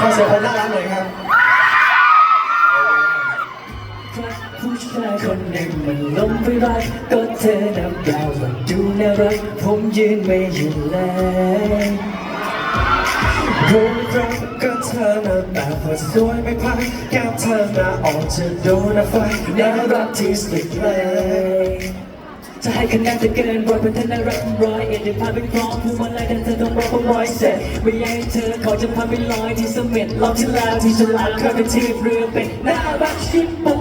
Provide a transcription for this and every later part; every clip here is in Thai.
ขอเสียงคนน่ารักหน่อยครับาคนหนึ่งมันล้มไปรักก็เธอนัดาวมัดูน่ารักผมยืนไม่อยู่แล้วผรัก็เธอหน้าตพอสวยไม่พักแก้มเธอหาออนจะดนไฟน่ารักที่สุดเลย จะให้คะแนนจะเกินร้อยเป็นเน่ารักร้อยเอ็ดเดยวพาไปพร้อมพูดมาลายดันเธอต้องรอเพราะร้อยเสร็จไม่อยากให้เธอขอจะพาไปลอยที่สม็ดลองที่แล้วที่ฉลาดเคยเป็นทีเรือเป็นหน้าบักชิบปุ๊บ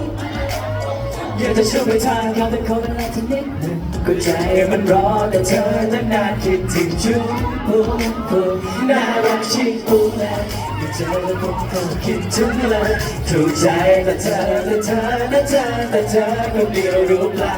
อยากจะเชื่อไปทางเขาแต่เขาเป็นอะไรที่นิดถึงก็ใจมันรอแต่เธอตั้งนาคิดถึงชุบปุ๊บปุ๊น่ารักชิบปุ๊แล้ก็เจอแล้วผมก็คิดถึงเลยถูกใจแต่เธอแต่เธอแต่เธอแต่เธอคนเดียวรู้เปล่า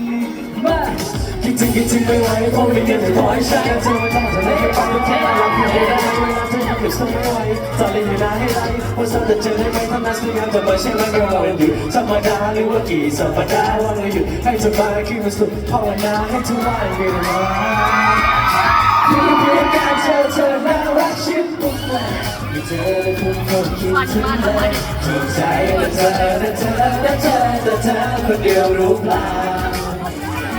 คิดถึงคิดถึงไม่ไหวเพราะม่เกินจะร้อยใช้การเธอไม่ต้องจะได้แค่ฟังแค่รักไม่ได้เวลาเธอยังเก็บสมัยไว้ตอนเรียนอยู่นานให้ไรว่าสักแต่เจอได้ไหมทำนั้นสักอย่างจะมาใช่ไหมก็เราอยู่ธรรมดาหรือว่ากี่สัปดาห์ว่าเราอยู่ให้สบายคือมันสุดภาวนาให้ทุกวันเวลามีเพียงการเจอเธอน่ารักชิบปุ๊บเลยมีเธอและคุณคนคิดถึงเลยถูกใจแต่เธอแต่เธอแต่เธอแต่เธอคนเดียวรู้เปล่า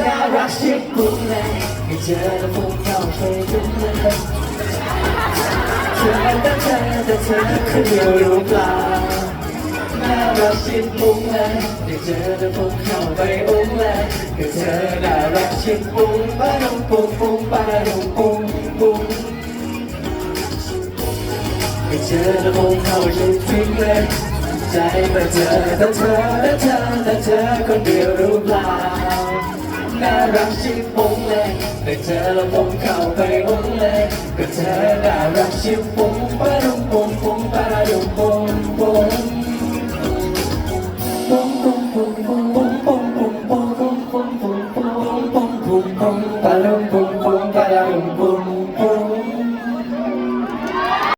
น่ารักชิบปุ้งเลยไม่เจอแล้วผมเข้าไปดุ้งเลยเธอแต่เธอแต่เธอคนเดียวรู้เปล่าน่ารักชิบปุ้งเลยไม่เจอแล้วผมเข้าไปอุ้งเลยก็เธอน่ารักชิบปุ้งปะดุ้งปุ้งปุ้งปะดุ้งปุ้งปุ้งไม่เจอแล้วผมเข้าไปทิ้งเลยใจแต่เธอแต่เธอแต่เธอแต่เธอคนเดียวรู้เปล่า น่ารักชิบุ้งเลยแต่เจอแล้วผมเข้าไปอุ้งเลยก็เธอน่ารักชิบุ้งปะดุงปุ้งปุ้งปะดุงปุ้งปุ้งปุ้งปุ้งปุ้งปุ้งปุ้งปุ้งปุ้งปุ้งปุ้งปุ้งปุ้งปุ้งปุ้งปุ้งปุ้งปะดุงปุ้งปุ้งปะดุงปุ้งปุ้ง